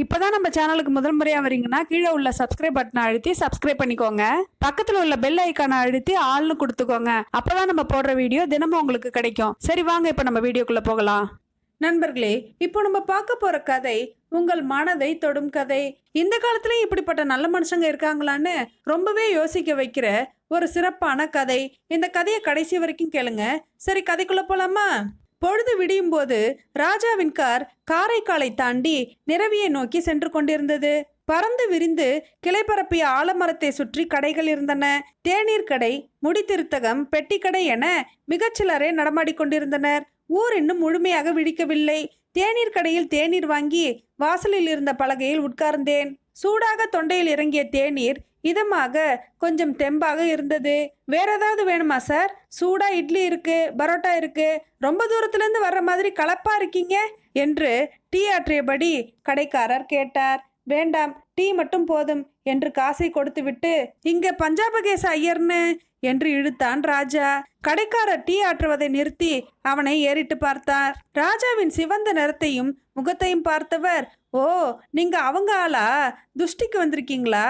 இப்போதான் நம்ம சேனலுக்கு முதல் முறையாக வரீங்கன்னா கீழே உள்ள சப்ஸ்கிரைப் பட்டனை அழுத்தி சப்ஸ்கிரைப் பண்ணிக்கோங்க. பக்கத்தில் உள்ள பெல் ஐக்கானை அழுத்தி ஆள்னு கொடுத்துக்கோங்க. அப்போதான் நம்ம போடுற வீடியோ தினமும் உங்களுக்கு கிடைக்கும். சரி வாங்க இப்போ நம்ம வீடியோக்குள்ளே போகலாம். நண்பர்களே இப்போ நம்ம பார்க்க போகிற கதை உங்கள் மனதை தொடும் கதை. இந்த காலத்துலயும் இப்படிப்பட்ட நல்ல மனுஷங்க இருக்காங்களான்னு ரொம்பவே யோசிக்க வைக்கிற ஒரு சிறப்பான கதை. இந்த கதையை கடைசி வரைக்கும் கேளுங்க. சரி கதைக்குள்ள போலாமா? பொழுது விடியும் போது ராஜாவின் கார் காரைக்காலை தாண்டி நிறவியை நோக்கி சென்று கொண்டிருந்தது. பறந்து விரிந்து கிளை பரப்பிய ஆலமரத்தை சுற்றி கடைகள் இருந்தன. தேநீர் கடை முடித்திருத்தகம் பெட்டிக்கடை என மிகச்சிலரே நடமாடிக்கொண்டிருந்தனர் ஊர் இன்னும் முழுமையாக விழிக்கவில்லை. தேநீர் கடையில் தேநீர் வாங்கி வாசலில் இருந்த பலகையில் உட்கார்ந்தேன். சூடாக தொண்டையில் இறங்கிய தேநீர் இதமாக கொஞ்சம் தெம்பாக இருந்தது. வேற ஏதாவது வேணுமா சார்? சூடா இட்லி இருக்கு பரோட்டா இருக்கு. ரொம்ப தூரத்துலேருந்து வர்ற மாதிரி கலப்பா இருக்கீங்க? என்று டீ ஆற்றியபடி கடைக்காரர் கேட்டார். வேண்டாம் டீ மட்டும் போதும் என்று காசை கொடுத்துவிட்டு இங்க பஞ்சாபகேச ஐயர்னு என்று இழுத்தான் ராஜா. கடைக்காரர் டீ ஆற்றுவதை நிறுத்தி அவனை ஏறிட்டு பார்த்தார். ராஜாவின் சிவந்த நிறத்தையும் முகத்தையும் பார்த்தவர் ஓ நீங்க அவங்க ஆளா? துஷ்டிக்கு வந்திருக்கீங்களா?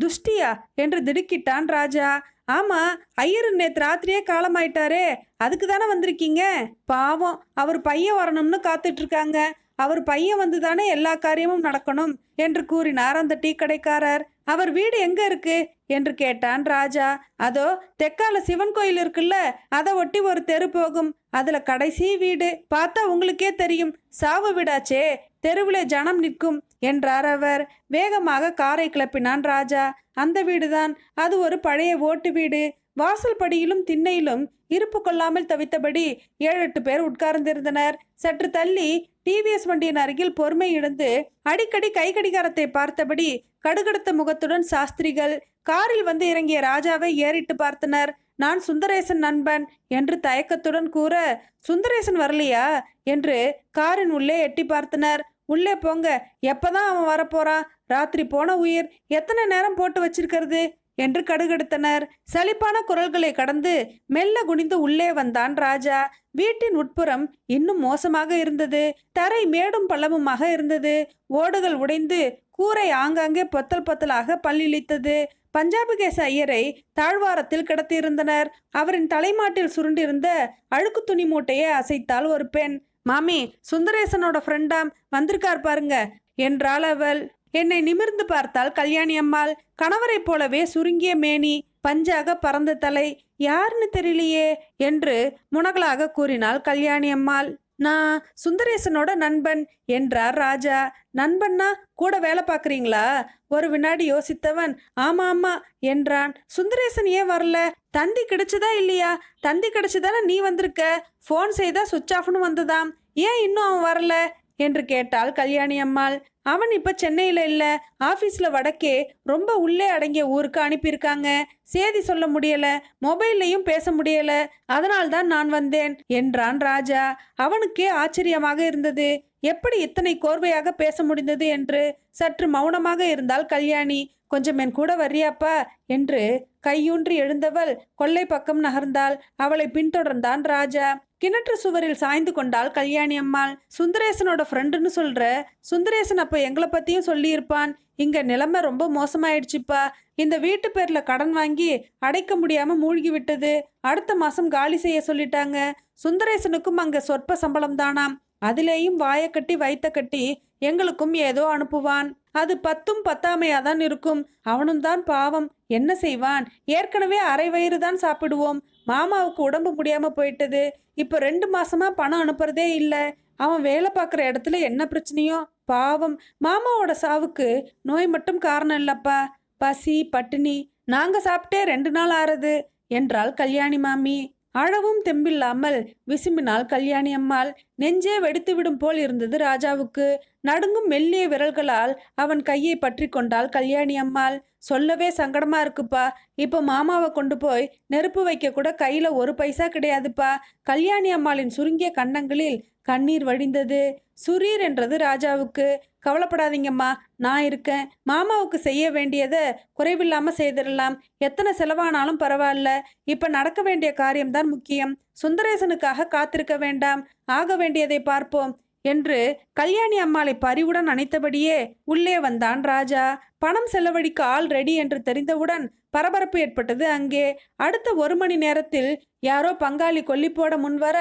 துஷ்டியா என்று திடுக்கிட்டான் ராஜா. ஆமா ஐயர் நேத்து ராத்திரியே காலமாயிட்டாரே. அதுக்கு தானே வந்திருக்கீங்க? பாவம் அவர் பையன் வரணும்னு காத்துட்டு இருக்காங்க அவர் பையன் வந்து தானே எல்லா காரியமும் நடக்கணும் என்று கூறினார் அந்த டீ கடைக்காரர். அவர் வீடு எங்க இருக்கு? என்று கேட்டான் ராஜா. அதோ தெக்கால சிவன் கோயில் இருக்குல்ல அதை ஒட்டி ஒரு தெரு போகும். அதுல கடைசி வீடு. பார்த்தா உங்களுக்கே தெரியும். சாவு வீடாச்சே. தெருவிலே ஜனம் நிற்கும். என்றார் அவர். வேகமாக காரை கிளப்பினான் ராஜா. அந்த வீடுதான். அது ஒரு பழைய ஓட்டு வீடு. வாசல் படியிலும் திண்ணையிலும் இருப்பு கொள்ளாமல் தவித்தபடி ஏழு எட்டு பேர் உட்கார்ந்திருந்தனர். சற்று தள்ளி டிவிஎஸ் வண்டியின் அருகில் பொறுமை இழந்து அடிக்கடி கை கடிகாரத்தை பார்த்தபடி கடுகடுத்த முகத்துடன் சாஸ்திரிகள் காரில் வந்து இறங்கிய ராஜாவை ஏறிட்டு பார்த்தனர். நான் சுந்தரேசன் நண்பன் என்று தயக்கத்துடன் கூற சுந்தரேசன் வரலையா? என்று காரின் உள்ளே எட்டி பார்த்தனர். உள்ளே போங்க. எப்போதான் அவன் வரப்போறான்? ராத்திரி போன உயிர் எத்தனை நேரம் போட்டு வச்சிருக்கிறது? என்று கடுகெடுத்தனர். சலிப்பான குரல்களை கடந்து மெல்ல குனிந்து உள்ளே வந்தான் ராஜா. வீட்டின் உட்புறம் இன்னும் மோசமாக இருந்தது. தரை மேடும் பள்ளமுமாக இருந்தது. ஓடுகள் உடைந்து கூரை ஆங்காங்கே பொத்தல் பொத்தலாக பல்லிழித்தது. பஞ்சாபிகேச ஐயரை தாழ்வாரத்தில் கிடத்தியிருந்தனர். அவரின் தலைமாட்டில் சுருண்டிருந்த அழுக்கு துணி மூட்டையை அசைத்தாள் ஒரு பெண். மாமி சுந்தரேசனோட ஃப்ரெண்டாம் வந்திருக்கார் பாருங்க. என்றாள் அவள். என்னை நிமிர்ந்து பார்த்தால் கல்யாணி அம்மாள் கணவரைப் போலவே சுருங்கிய மேனி பஞ்சாக பறந்த தலை யாருன்னு தெரியலையே என்று முனகலாக கூறினாள் கல்யாணி அம்மாள். நான் சுந்தரேசனோட நண்பன் என்றார் ராஜா. நண்பன்னா கூட வேலை பார்க்குறீங்களா? ஒரு வினாடி யோசித்தவன். ஆமா ஆமா என்றான். சுந்தரேசன் ஏன் வரல? தந்தி கிடைச்சதா இல்லையா? தந்தி கிடைச்சதானே நீ வந்திருக்க? ஃபோன் செய்தா சுவிட்ச் ஆஃப்னு வந்ததாம். ஏன் இன்னும் அவன் வரல? என்று கேட்டாள் கல்யாணி அம்மாள். அவன் இப்போ சென்னையில் இல்லை. ஆஃபீஸில் வடக்கே ரொம்ப உள்ளே அடங்கிய ஊருக்கு அனுப்பியிருக்காங்க. சேதி சொல்ல முடியலை. மொபைல்லையும் பேச முடியலை. அதனால்தான் நான் வந்தேன் என்றான் ராஜா. அவனுக்கே ஆச்சரியமாக இருந்தது. எப்படி இத்தனை கோர்வையாக பேச முடிந்தது என்று சற்று மௌனமாக இருந்தால் கல்யாணி. கொஞ்சம் என் கூட வர்றியாப்பா என்று கையூன்றி எழுந்தவள் கொல்லை பக்கம் நகர்ந்தாள். அவளை பின்தொடர்ந்தான் ராஜா. கிணற்று சுவரில் சாய்ந்து கொண்டாள் கல்யாணி அம்மாள். சுந்தரேசனோட ஃப்ரெண்டுன்னு சொல்ற சுந்தரேசன் அப்போ எங்களை பத்தியும் சொல்லியிருப்பான். இங்க நிலைமை ரொம்ப மோசமாயிடுச்சுப்பா. இந்த வீட்டு பேர்ல கடன் வாங்கி அடைக்க முடியாம மூழ்கி விட்டது அடுத்த மாசம் காலி செய்ய சொல்லிட்டாங்க. சுந்தரேசனுக்கும் அங்க சொற்ப சம்பளம் தானாம். அதிலேயும் வாயை கட்டி வைத்த கட்டி எங்களுக்கும் ஏதோ அனுப்புவான். அது பத்தும் பத்தாமையா தான் இருக்கும். அவனும் தான் பாவம். என்ன செய்வான்? ஏற்கனவே அரை வயிறு தான் சாப்பிடுவோம். மாமாவுக்கு உடம்பு முடியாம போயிட்டது. இப்போ ரெண்டு மாசமா பணம் அனுப்புறதே இல்லை. அவன் வேலை பார்க்குற இடத்துல என்ன பிரச்சனையோ? பாவம். மாமாவோட சாவுக்கு நோய் மட்டும் காரணம் இல்லப்பா. பசி பட்டினி. நாங்க சாப்பிட்டே ரெண்டு நாள் ஆறுது. என்றாள் கல்யாணி மாமி. அழவும் தெம்பில்லாமல் விசும்பினாள் கல்யாணி அம்மாள். நெஞ்சே வெடித்துவிடும் போல் இருந்தது ராஜாவுக்கு. நடுங்கும் மெல்லிய விரல்களால் அவன் கையை பற்றி கொண்டாள் கல்யாணி அம்மாள். சொல்லவே சங்கடமா இருக்குப்பா. இப்போ மாமாவை கொண்டு போய் நெருப்பு வைக்க கூட கையில ஒரு பைசா கிடையாதுப்பா. கல்யாணி அம்மாளின் சுருங்கிய கன்னங்களில் கண்ணீர் வடிந்தது. சுரீர் என்றது ராஜாவுக்கு. கவலைப்படாதீங்கம்மா நான் இருக்கேன். மாமாவுக்கு செய்ய வேண்டியதை குறைவில்லாமல் செய்திடலாம். எத்தனை செலவானாலும் பரவாயில்ல. இப்போ நடக்க வேண்டிய காரியம்தான் முக்கியம். சுந்தரேசனுக்காக காத்திருக்க வேண்டாம். ஆக வேண்டியதை பார்ப்போம் என்று கல்யாணி அம்மாளை பரிவுடன் அணைத்தபடியே உள்ளே வந்தான் ராஜா. பணம் செலவழிக்க ஆள் ரெடி என்று தெரிந்தவுடன் பரபரப்பு ஏற்பட்டது அங்கே. அடுத்த ஒரு மணி நேரத்தில் யாரோ பங்காளி கொல்லி போட முன்வர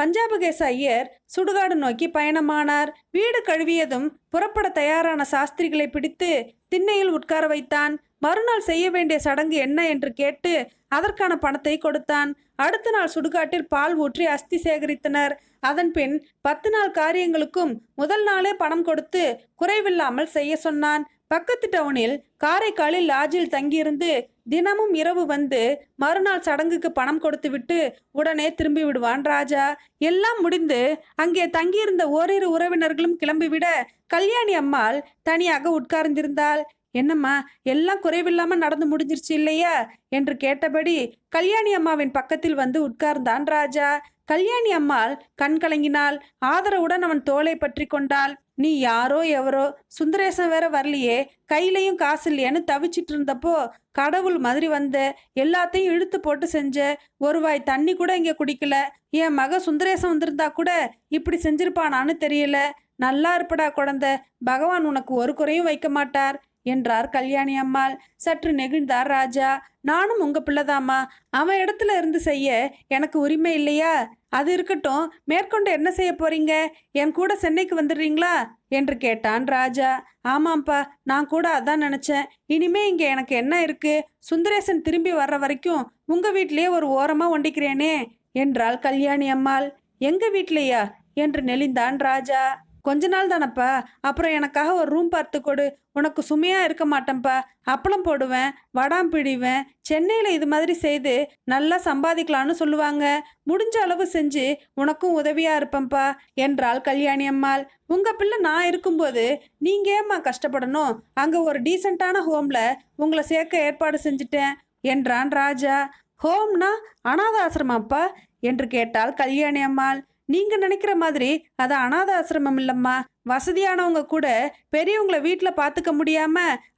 பஞ்சாபகேச ஐயர் சுடுகாடு நோக்கி பயணமானார். வீடு கழுவியதும் புறப்பட தயாரான சாஸ்திரிகளை பிடித்து திண்ணையில் உட்கார வைத்தான். மறுநாள் செய்ய வேண்டிய சடங்கு என்ன என்று கேட்டு அதற்கான பணத்தை கொடுத்தான். அடுத்த நாள் சுடுகாட்டில் பால் ஊற்றி அஸ்தி சேகரித்தனர். அதன் பின் பத்து நாள் காரியங்களுக்கும் முதல் நாளே பணம் கொடுத்து குறைவில்லாமல் செய்ய சொன்னான். பக்கத்து டவுனில் காரைக்காலில் லாட்ஜில் தங்கியிருந்து தினமும் இரவு வந்து மறுநாள் சடங்குக்கு பணம் கொடுத்துவிட்டு உடனே திரும்பி விடுவான் ராஜா. எல்லாம் முடிந்து அங்கே தங்கியிருந்த ஓரிரு உறவினர்களும் கிளம்பிவிட கல்யாணி அம்மாள் தனியாக உட்கார்ந்திருந்தாள். என்னம்மா எல்லாம் குறைவில்லாமல் நடந்து முடிஞ்சிருச்சு இல்லையா? என்று கேட்டபடி கல்யாணி அம்மாவின் பக்கத்தில் வந்து உட்கார்ந்தான் ராஜா. கல்யாணி அம்மாள் கண் கலங்கினாள். ஆதரவுடன் அவன் தோலை பற்றி கொண்டாள். நீ யாரோ எவரோ? சுந்தரேசன் வேற வரலையே. கையிலையும் காசு இல்லையேன்னு தவிச்சிட்டு இருந்தப்போ கடவுள் மாதிரி வந்த எல்லாத்தையும் இழுத்து போட்டு செஞ்ச ஒரு வாய் தண்ணி கூட இங்கே குடிக்கல. என் மக சுந்தரேசன் வந்திருந்தா கூட இப்படி செஞ்சிருப்பானான்னு தெரியல. நல்லா இருப்படா குழந்த. பகவான் உனக்கு ஒரு குறையும் வைக்க மாட்டார். என்றார் கல்யாணி அம்மாள். சற்று நெகிழ்ந்தார் ராஜா. நானும் உங்க பிள்ளைதாம்மா. அவன் இடத்துல இருந்து செய்ய எனக்கு உரிமை இல்லையா? அது இருக்கட்டும். மேற்கொண்டு என்ன செய்ய போறீங்க? என் கூட சென்னைக்கு வந்துடுறீங்களா? என்று கேட்டான் ராஜா. ஆமாம்ப்பா நான் கூட அதான் நினைச்சேன். இனிமே இங்கே எனக்கு என்ன இருக்கு? சுந்தரேசன் திரும்பி வர்ற வரைக்கும் உங்க வீட்லயே ஒரு ஓரமா ஒண்டிக்கிறேனே என்றாள் கல்யாணி அம்மாள். எங்க வீட்லையா என்று நெளிந்தான் ராஜா. கொஞ்ச நாள் தானப்பா. அப்புறம் எனக்காக ஒரு ரூம் பார்த்து கொடு. உனக்கு சுமையாக இருக்க மாட்டேன்ப்பா. அப்பளம் போடுவேன் வடாம் பிடிவேன் சென்னையில் இது மாதிரி செய்து நல்லா சம்பாதிக்கலாம்னு சொல்லுவாங்க. முடிஞ்ச அளவு செஞ்சு உனக்கும் உதவியாக இருப்பேன்ப்பா. என்றாள் கல்யாணி அம்மாள். உங்கள் பிள்ளை நான் இருக்கும்போது நீங்கள் ஏம்மா கஷ்டப்படணும்? அங்கே ஒரு டீசெண்டான ஹோமில் உங்களை சேர்க்க ஏற்பாடு செஞ்சுட்டேன் என்றான் ராஜா. ஹோம்னா அனாத ஆசிரமாப்பா என்று கேட்டாள் கல்யாணி அம்மாள். நீங்க நினைக்கிற மாதிரி அது அனாத ஆசிரமம் இல்லம்மா. வசதியானவங்க கூட பெரியவங்களை வீட்டில் பார்த்துக்க முடியாம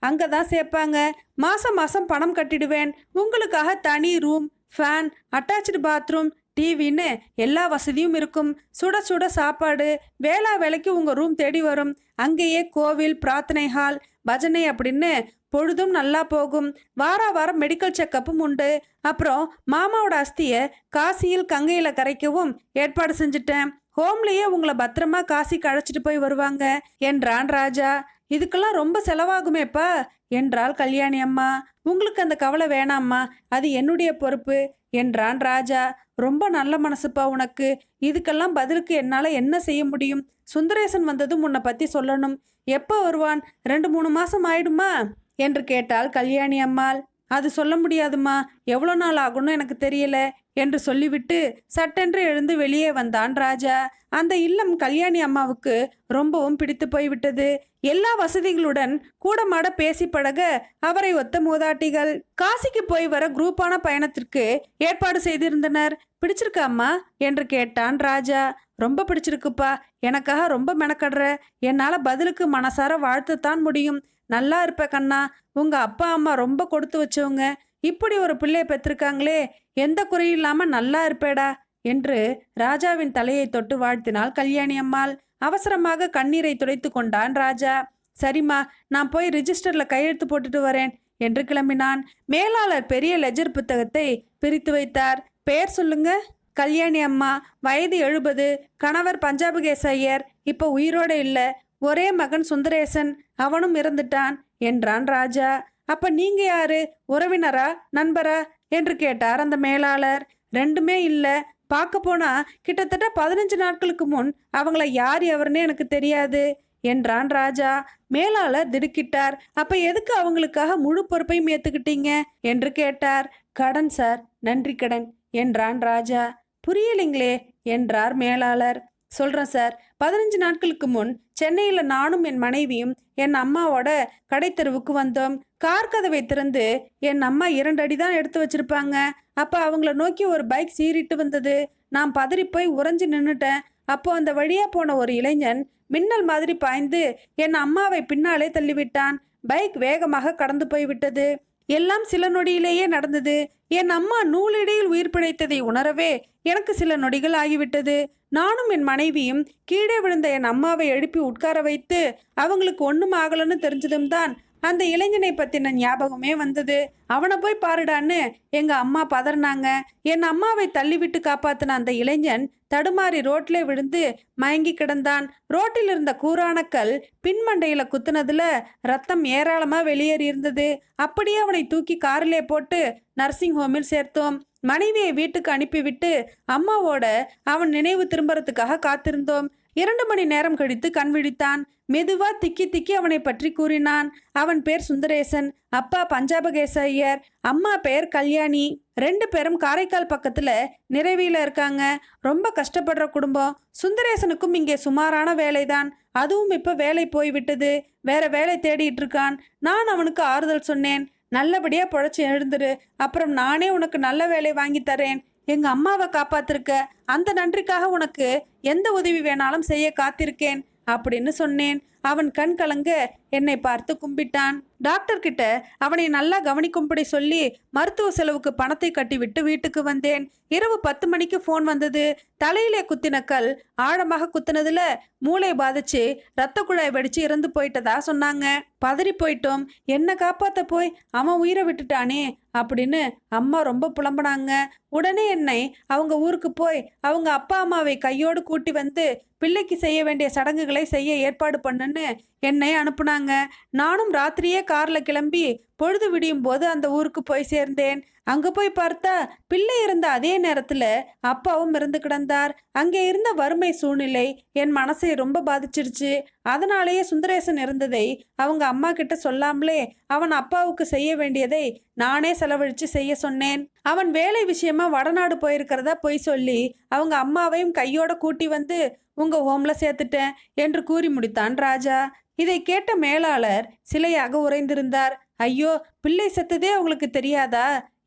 அங்கே தான் சேர்ப்பாங்க மாசம் மாசம் பணம் கட்டிடுவேன். உங்களுக்காக தனி ரூம் ஃபேன் அட்டாச்சு பாத்ரூம் டிவின்னு எல்லா வசதியும் இருக்கும். சுட சுட சாப்பாடு வேளா வேலைக்கு உங்கள் ரூம் தேடி வரும். அங்கேயே கோவில் பிரார்த்தனை ஹால் பஜனை அப்படின்னு பொழுதும் நல்லா போகும். வார வாரம் மெடிக்கல் செக்கப்பும் உண்டு. அப்புறம் மாமாவோட அஸ்தியை காசியில் கங்கையில் கரைக்கவும் ஏற்பாடு செஞ்சுட்டேன். ஹோம்லேயே உங்களை பத்திரமா காசிக்கு அழைச்சிட்டு போய் வருவாங்க. என்றான் ராஜா இதுக்கெல்லாம் ரொம்ப செலவாகுமேப்பா? என்றாள் கல்யாணி அம்மா. உங்களுக்கு அந்த கவலை வேணாம்மா. அது என்னுடைய பொறுப்பு. என்றான் ராஜா ரொம்ப நல்ல மனசுப்பா உனக்கு. இதுக்கெல்லாம் பதிலுக்கு என்னால் என்ன செய்ய முடியும்? சுந்தரேசன் வந்ததும் உன்னை பற்றி சொல்லணும். எப்போ வருவான்? ரெண்டு மூணு மாதம் ஆயிடுமா? என்று கேட்டாள் கல்யாணி அம்மாள். அது சொல்ல முடியாதுமா எவ்வளோ நாள் ஆகும்னு எனக்கு தெரியல. என்று சொல்லிவிட்டு சட்டென்று எழுந்து வெளியே வந்தான் ராஜா. அந்த இல்லம் கல்யாணி அம்மாவுக்கு ரொம்பவும் பிடித்து போய்விட்டது. எல்லா வசதிகளுடன் கூடமாட பேசி பழக அவரை ஒத்த மூதாட்டிகள் காசிக்கு போய் வர குரூப்பான பயணத்திற்கு ஏற்பாடு செய்திருந்தனர். பிடிச்சிருக்கா அம்மா? என்று கேட்டான் ராஜா. ரொம்ப பிடிச்சிருக்குப்பா. எனக்காக ரொம்ப மெனக்கடுற. என்னால் பதிலுக்கு மனசார வாழ்த்துத்தான் முடியும். நல்லா இருப்ப கண்ணா. உங்கள் அப்பா அம்மா ரொம்ப கொடுத்து வச்சவங்க. இப்படி ஒரு பிள்ளைய பெற்றிருக்காங்களே. எந்த குறையும் நல்லா இருப்பேடா என்று ராஜாவின் தலையை தொட்டு வாழ்த்தினாள் கல்யாணி அம்மாள். அவசரமாக கண்ணீரை துடைத்து கொண்டான் ராஜா. சரிம்மா நான் போய் ரிஜிஸ்டரில் கையெழுத்து போட்டுட்டு வரேன் என்று கிளம்பினான். மேலாளர் பெரிய லெஜர் புத்தகத்தை பிரித்து வைத்தார். பெயர் சொல்லுங்க? கல்யாணி அம்மா வயது எழுபது கணவர் பஞ்சாபகேச ஐயர் இப்போ உயிரோடு இல்லை ஒரே மகன் சுந்தரேசன் அவனும் இறந்துட்டான் என்றான் ராஜா. அப்ப நீங்க யாரு? உறவினரா? நண்பரா? என்று கேட்டார். அந்த மேலாளர் ரெண்டுமே இல்லை. பார்க்க போனா கிட்டத்தட்ட பதினஞ்சு நாட்களுக்கு முன் அவங்கள யார் எவருன்னு எனக்கு தெரியாது என்றான் ராஜா. மேலாளர் திடுக்கிட்டார். அப்ப எதுக்கு அவங்களுக்காக முழு பொறுப்பையும் ஏத்துக்கிட்டீங்க? என்று கேட்டார். கடன் சார். நன்றி கடன் என்றான் ராஜா. புரியலைங்களே என்றார் மேலாளர். சொல்கிறேன் சார். பதினஞ்சு நாட்களுக்கு முன் சென்னையில் நானும் என் மனைவியும் என் அம்மாவோட கடைத்தெருவுக்கு வந்தோம். கார் கதவை திறந்து என் அம்மா இரண்டு அடி தான் எடுத்து வச்சிருப்பாங்க. அப்போ அவங்கள நோக்கி ஒரு பைக் சீறிட்டு வந்தது. நான் பதறி போய் உறைஞ்சு நின்றுட்டேன் அப்போ அந்த வழியாக போன ஒரு இளைஞன் மின்னல் மாதிரி பாய்ந்து என் அம்மாவை பின்னாலே தள்ளிவிட்டான். பைக் வேகமாக கடந்து போய்விட்டது. எல்லாம் சில நொடியிலேயே நடந்தது. என் அம்மா நூலிடையில் உயிர் பிழைத்ததை உணரவே எனக்கு சில நொடிகள் ஆகிவிட்டது. நானும் என் மனைவியும் கீழே விழுந்த என் அம்மாவை எழுப்பி உட்கார வைத்து அவங்களுக்கு ஒன்றும் ஆகலன்னு தெரிஞ்சதும் தான் அந்த இளைஞனை பற்றின ஞாபகமே வந்தது. அவனை போய் பாருடான்னு எங்கள் அம்மா பதறினாங்க. என் அம்மாவை தள்ளிவிட்டு காப்பாத்தின அந்த இளைஞன் தடுமாறி ரோட்ல விழுந்து மயங்கி கிடந்தான். ரோட்டில் இருந்த கூரானக்கல் பின்மண்டையில் குத்துனதுல ரத்தம் ஏராளமாக வெளியேறி இருந்தது. அப்படியே அவனை தூக்கி காரிலே போட்டு நர்சிங் ஹோமில் சேர்த்தோம். மனைவியை வீட்டுக்கு அனுப்பிவிட்டு அம்மாவோட அவன் நினைவு திரும்புறதுக்காக காத்திருந்தோம். இரண்டு மணி நேரம் கழித்து கண் விழித்தான். மெதுவா திக்கி திக்கி அவனை பற்றி கூறினான். அவன் பேர் சுந்தரேசன் அப்பா பஞ்சாபகேச ஐயர் அம்மா பெயர் கல்யாணி ரெண்டு பேரும் காரைக்கால் பக்கத்துல நிறைவியில இருக்காங்க. ரொம்ப கஷ்டப்படுற குடும்பம். சுந்தரேசனுக்கும் இங்கே சுமாரான வேலைதான். அதுவும் இப்ப வேலை போய்விட்டது வேற வேலை தேடிட்டு இருக்கான். நான் அவனுக்கு ஆறுதல் சொன்னேன். நல்லபடியா பொழைச்சி எழுந்துரு. அப்புறம் நானே உனக்கு நல்ல வேலை வாங்கி தரேன். எங்க அம்மாவை காப்பாத்திருக்க. அந்த நன்றிக்காக உனக்கு எந்த உதவி வேணாலும் செய்ய காத்திருக்கேன். அப்படின்னு சொன்னேன். அவன் கண் கலங்க என்னை பார்த்து கும்பிட்டான். டாக்டர் கிட்ட அவனை நல்லா கவனிக்கும்படி சொல்லி மருத்துவ செலவுக்கு பணத்தை கட்டிவிட்டு வீட்டுக்கு வந்தேன். இரவு பத்து மணிக்கு ஃபோன் வந்தது. தலையிலே குத்தின கல் ஆழமாக குத்தினதுல மூளை பாதிச்சு ரத்த குழாய் வெடிச்சு இறந்து போயிட்டதா சொன்னாங்க. பதறி போயிட்டோம். என்ன காப்பாத்த போய்? அவன் உயிரை விட்டுட்டானே அப்படின்னு அம்மா ரொம்ப புலம்பினாங்க. உடனே என்னை அவங்க ஊருக்கு போய் அவங்க அப்பா அம்மாவை கையோடு கூட்டி வந்து பிள்ளைக்கு செய்ய வேண்டிய சடங்குகளை செய்ய ஏற்பாடு பண்ணுன்னு என்னை அனுப்புனாங்க. நானும் ராத்திரியே கார்ல கிளம்பி பொழுது விடியும் போது அந்த ஊருக்கு போய் சேர்ந்தேன். அங்க போய் பார்த்தா பிள்ளை இருந்த அதே நேரத்துல அப்பாவும் இருந்து கிடந்தார். அங்கே இருந்த வறுமை சூழ்நிலை என் மனசை ரொம்ப பாதிச்சிருச்சு அதனாலேயே சுந்தரேசன் இருந்ததை அவங்க அம்மா கிட்ட சொல்லாமலே அவன் அப்பாவுக்கு செய்ய வேண்டியதை நானே செலவழிச்சு செய்ய சொன்னேன். அவன் வேலை விஷயமா வடநாடு போயிருக்கிறதா பொய் சொல்லி அவங்க அம்மாவையும் கையோட கூட்டி வந்து உங்க ஹோம்ல சேர்த்துட்டேன் என்று கூறி முடித்தான் ராஜா. இதை கேட்ட மேலாளர் சிலையாக உறைந்திருந்தார். ஐயோ பிள்ளை செத்ததே உங்களுக்கு தெரியாதா?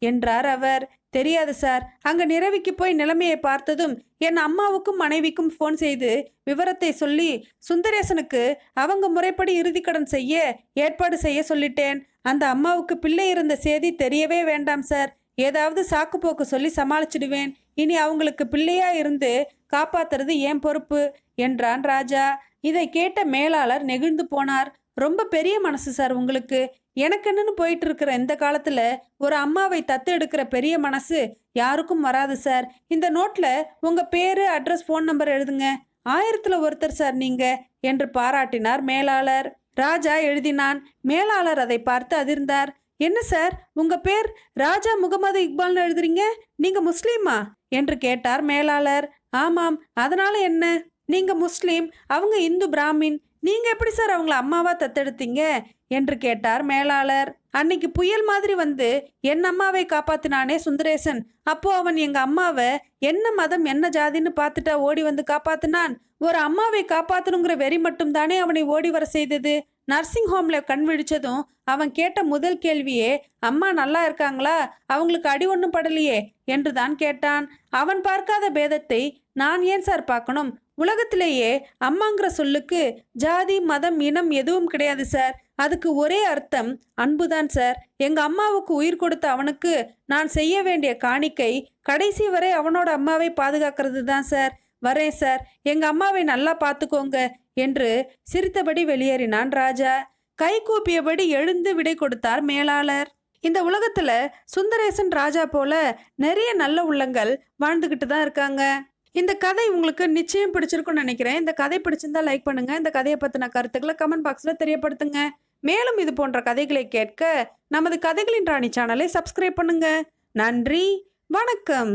என்றார் அவர். தெரியாது சார். அங்க நிறவிக்கு போய் நிலைமையை பார்த்ததும் என் அம்மாவுக்கும் மனைவிக்கும் ஃபோன் செய்து விவரத்தை சொல்லி சுந்தரேசனுக்கு அவங்க முறைப்படி இறுதிக்கடன் செய்ய ஏற்பாடு செய்ய சொல்லிட்டேன். அந்த அம்மாவுக்கு பிள்ளை இருந்த செய்தி தெரியவே வேண்டாம் சார். ஏதாவது சாக்கு போக்கு சொல்லி சமாளிச்சிடுவேன். இனி அவங்களுக்கு பிள்ளையா இருந்து காப்பாத்துறது ஏன் பொறுப்பு என்றான் ராஜா. இதை கேட்ட மேலாளர் நெகிழ்ந்து போனார். ரொம்ப பெரிய மனசு சார் உங்களுக்கு. எனக்குன்னு போயிட்டு இருக்கிற இந்த காலத்துல ஒரு அம்மாவை தத்து எடுக்கிற பெரிய மனசு யாருக்கும் வராது சார். இந்த நோட்ல உங்க பேரு அட்ரஸ் ஃபோன் நம்பர் எழுதுங்க. ஆயிரத்துல ஒருத்தர் சார் நீங்க என்று பாராட்டினார் மேலாளர். ராஜா எழுதினான். மேலாளர் அதை பார்த்து அதிர்ந்தார். என்ன சார்? உங்க பேர் ராஜா முகமது இக்பால்னு எழுதுறீங்க? நீங்க முஸ்லீமா? என்று கேட்டார் மேலாளர். ஆமாம். அதனால என்ன? நீங்கள் முஸ்லீம் அவங்க இந்து பிராமின் நீங்கள் எப்படி சார் அவங்கள அம்மாவாக தத்தெடுத்தீங்க? என்று கேட்டார் மேலாளர். அன்னைக்கு புயல் மாதிரி வந்து என் அம்மாவை காப்பாத்தினானே சுந்தரேசன். அப்போ அவன் எங்க அம்மாவை என்ன மதம் என்ன ஜாதின்னு பார்த்துட்டா ஓடி வந்து காப்பாத்தினான். ஒரு அம்மாவை காப்பாத்தணுங்கிற வெறி மட்டும் தானே அவனை ஓடி வர செய்தது. நர்சிங் ஹோம்ல கண் விழிச்சதும் அவன் கேட்ட முதல் கேள்வியே அம்மா நல்லா இருக்காங்களா? அவங்களுக்கு அடி ஒன்றும் படலையே? என்று தான் கேட்டான். அவன் பார்க்காத பேதத்தை நான் ஏன் சார் பார்க்கணும்? உலகத்திலேயே அம்மாங்கிற சொல்லுக்கு ஜாதி மதம் இனம் எதுவும் கிடையாது சார். அதுக்கு ஒரே அர்த்தம் அன்புதான் சார். எங்க அம்மாவுக்கு உயிர் கொடுத்த அவனுக்கு நான் செய்ய வேண்டிய காணிக்கை கடைசி வரை அவனோட அம்மாவை பாதுகாக்கிறது தான் சார். வரேன் சார். எங்க அம்மாவை நல்லா பார்த்துக்கோங்க என்று சிரித்தபடி வெளியேறினான் ராஜா. கை கூப்பியபடி எழுந்து விடை கொடுத்தார் மேலாளர். இந்த உலகத்துல சுந்தரேசன் ராஜா போல நிறைய நல்ல உள்ளங்கள் வாழ்ந்துகிட்டு தான் இருக்காங்க. இந்த கதை உங்களுக்கு நிச்சயம் பிடிச்சிருக்கும்னு நினைக்கிறேன். இந்த கதை பிடிச்சிருந்தா லைக் பண்ணுங்க. இந்த கதையை பற்றின கருத்துக்களை கமெண்ட் பாக்ஸில் தெரியப்படுத்துங்க. மேலும் இது போன்ற கதைகளை கேட்க நமது கதைகளின் ராணி சேனலை சப்ஸ்கிரைப் பண்ணுங்க. நன்றி. வணக்கம்.